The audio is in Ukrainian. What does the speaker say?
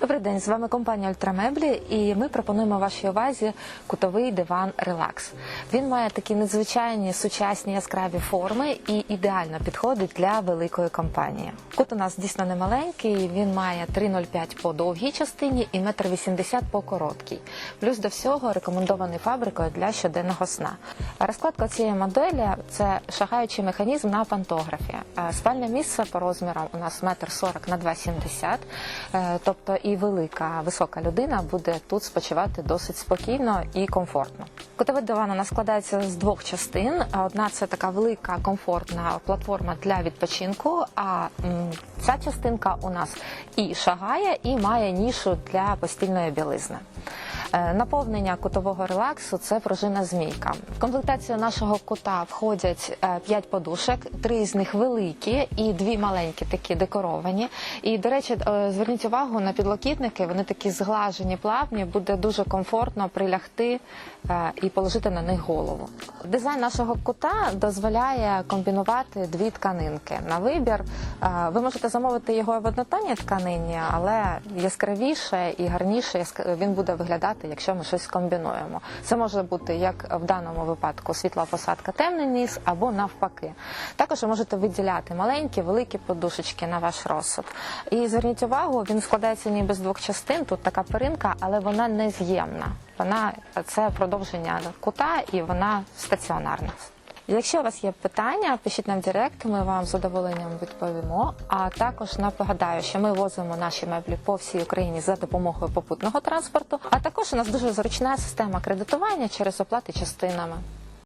Добрий день, з вами компанія Ультрамеблі, і ми пропонуємо вашій увазі кутовий диван Релакс. Він має такі надзвичайні сучасні яскраві форми і ідеально підходить для великої компанії. Кут у нас дійсно не маленький, він має 3,05 по довгій частині і 1,80 м по короткій. Плюс до всього рекомендований фабрикою для щоденного сна. Розкладка цієї моделі це шагаючий механізм на пантографі. Е, Спальне місце по розмірам у нас 1,40 на 2,70 Е, тобто і велика висока людина буде тут спочивати досить спокійно і комфортно. Котовий диван у нас складається з двох частин. Одна це така велика комфортна платформа для відпочинку. А ця частинка у нас і шагає, і має нішу для постільної білизни. Е, Наповнення кутового релаксу це пружина змійка. В комплектацію нашого кута входять 5 подушок, три з них великі і дві маленькі, такі декоровані. І, до речі, е, зверніть увагу на підлокітники, вони такі зглажені, плавні, буде дуже комфортно прилягти е, і положити на них голову. Дизайн нашого кута дозволяє комбінувати дві тканинки на вибір. Е, Ви можете замовити його в однотонній тканині, але яскравіше і гарніше він буде виглядати, якщо ми щось комбінуємо. Це може бути як в даному випадку світла посадка, темний низ або навпаки. Також ви можете виділяти маленькі, великі подушечки на ваш розсуд. І зверніть увагу, він складається ніби з двох частин. Тут така перинка, але вона не з'ємна. Вона це продовження кута і вона стаціонарна. Якщо у вас є питання, пишіть нам в Директ, ми вам з задоволенням відповімо. А також нагадаю, що ми возимо наші меблі по всій Україні за допомогою попутного транспорту. А також у нас дуже зручна система кредитування через оплати частинами.